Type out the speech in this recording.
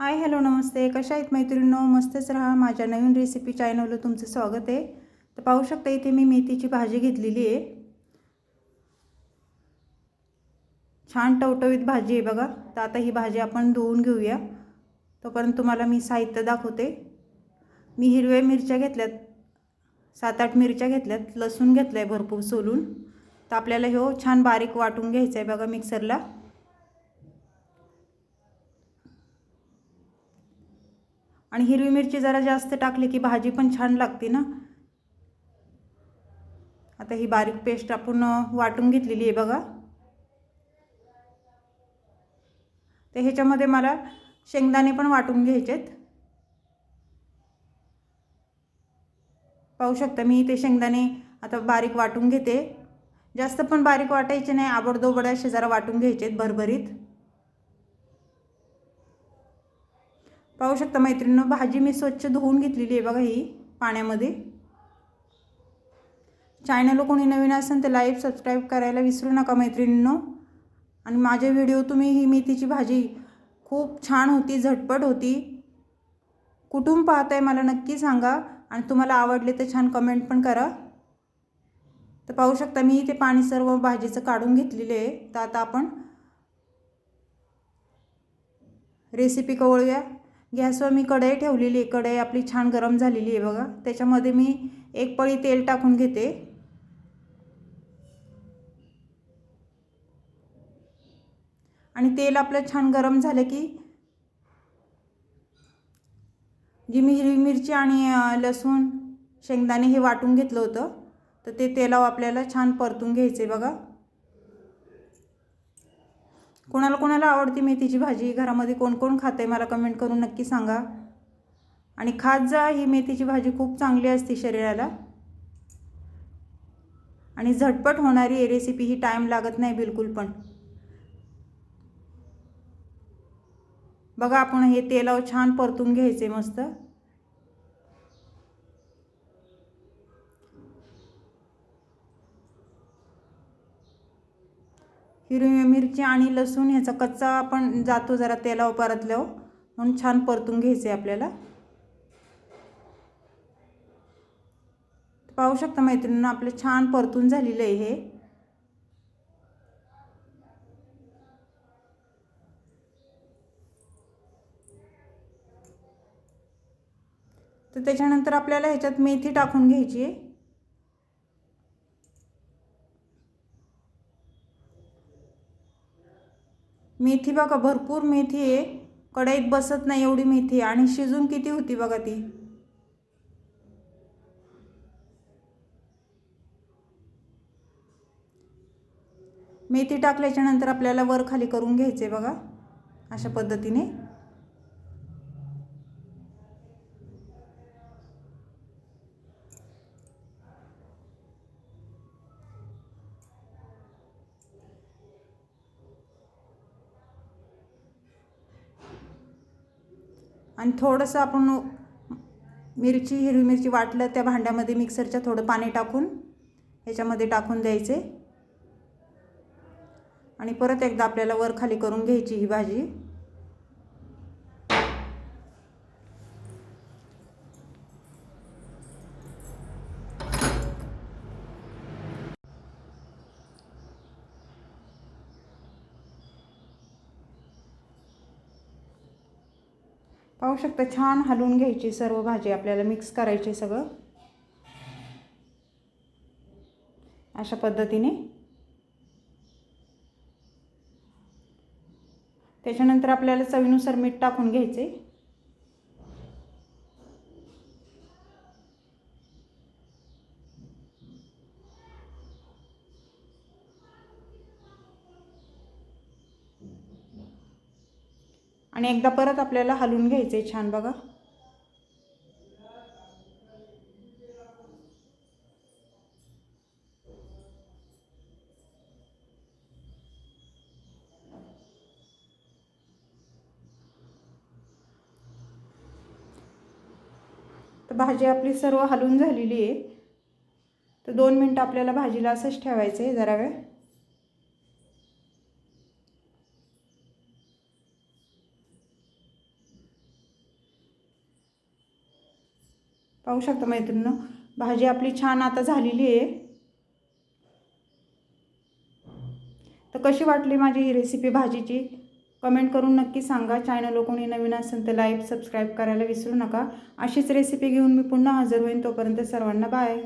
Hi hello नमस्ते. कशा आहेत मैत्रिणींनो? मस्तच राहा. माझ्या नवीन रेसिपी चॅनलवर तुमचं स्वागत आहे. तर पाहू शकता इथे मी मेथीची भाजी घेतलेली आहे. छान टवटवीत भाजी आहे बघा. तर आता ही भाजी आपण धुवून घेऊया. तोपर्यंत तुम्हाला मी साहित्य दाखवते. मी हिरव्या मिरच्या घेतल्यात. सात आठ मिरच्या घेतल्यात. लसूण घेतलं आहे भरपूर सोलून. तर आपल्याला हो छान बारीक वाटून घ्यायचं आहे बघा मिक्सरला आणि हिरवी मिरची जरा जास्त टाकली की भाजी पण छान लागते ना? आता ही बारीक पेस्ट आपण वाटून घेतलेली आहे बघा. तर ह्याच्यामध्ये मला शेंगदाणे पण वाटून घ्यायचेत. पाहू शकता मी ते शेंगदाणे आता बारीक वाटून घेते. जास्त पण बारीक वाटायचे नाही आबडदोबड असे जरा वाटून घ्यायचेत भरभरीत. पाहू शकता मैत्रिणीनं भाजी मी स्वच्छ धुवून घेतलेली आहे बघा ही पाण्यामध्ये. चॅनल कोणी नवीन असेल तर लाईव्ह सबस्क्राईब करायला विसरू नका मैत्रिणींनो. आणि माझे व्हिडिओ तुम्ही ही मेथीची भाजी खूप छान होती झटपट होती. कुठून पाहताय मला नक्की सांगा. आणि तुम्हाला आवडले तर छान कमेंट पण करा. तर पाहू शकता मी ते पाणी सर्व भाजीचं काढून घेतलेले आहे. तर आता आपण रेसिपी कवळूया. गॅसवर मी कढई ठेवलेली आहे. कढई आपली छान गरम झालेली आहे बघा. त्याच्यामध्ये मी एक पळी तेल टाकून घेते. आणि तेल आपलं छान गरम झालं की जी मी हिरवी मिरची आणि लसूण शेंगदाणे हे वाटून घेतलं होतं तर ते तेलाव आपल्याला छान परतून घ्यायचे बघा. कोणाला कोणाला आवडते मेथीची भाजी? घरामध्ये कोण कोण खाते मला कमेंट करून नक्की सांगा. आणि खात जा ही मेथीची भाजी खूप चांगली असते शरीराला. आणि झटपट होणारी आहे रेसिपी ही टाईम लागत नाही बिलकुल पण. बघा आपण हे तेलावर छान परतून घ्यायचे मस्त. हिरवी मिरची आणि लसूण ह्याचा कच्चा आपण जातो जरा तेलावर परतल्यावर. म्हणून छान परतून घ्यायचं आहे आपल्याला. पाहू शकता मैत्रिणींना आपलं छान परतून झालेलं आहे हे. तर त्याच्यानंतर आपल्याला ह्याच्यात मेथी टाकून घ्यायची आहे. मेथी बघा भरपूर मेथी आहे. कढईत बसत नाही एवढी मेथी. आणि शिजून किती होती बघा ती? मेथी टाकल्याच्यानंतर आपल्याला वर खाली करून घ्यायचे बघा अशा पद्धतीने. आणि थोडंसं आपण मिरची हिरवी मिरची वाटलं त्या भांड्यामध्ये मिक्सरच्या थोडं पाणी टाकून ह्याच्यामध्ये टाकून द्यायचे. आणि परत एकदा आपल्याला वर खाली करून घ्यायची ही भाजी. पाहू शकता छान हलवून घ्यायची सर्व भाजी आपल्याला मिक्स करायची सगळं. अशा पद्धतीने. त्याच्यानंतर आपल्याला चवीनुसार मीठ टाकून घ्यायचे. आणि एकदा परत आपल्याला हलवून घ्यायचं आहे छान बघा. तर भाजी आपली सर्व हलवून झालेली आहे. तर दोन मिनटं आपल्याला भाजीला असंच ठेवायचं आहे जरा वेळ. पाहू शकता मैत्रिणीनं भाजी आपली छान आता झालेली आहे. तर कशी वाटली माझी ही रेसिपी भाजीची? कमेंट करून नक्की सांगा. चॅनल कोणी नवीन असेल तर लाईक सबस्क्राईब करायला विसरू नका. अशीच रेसिपी घेऊन मी पुन्हा हजर होईन. तोपर्यंत सर्वांना बाय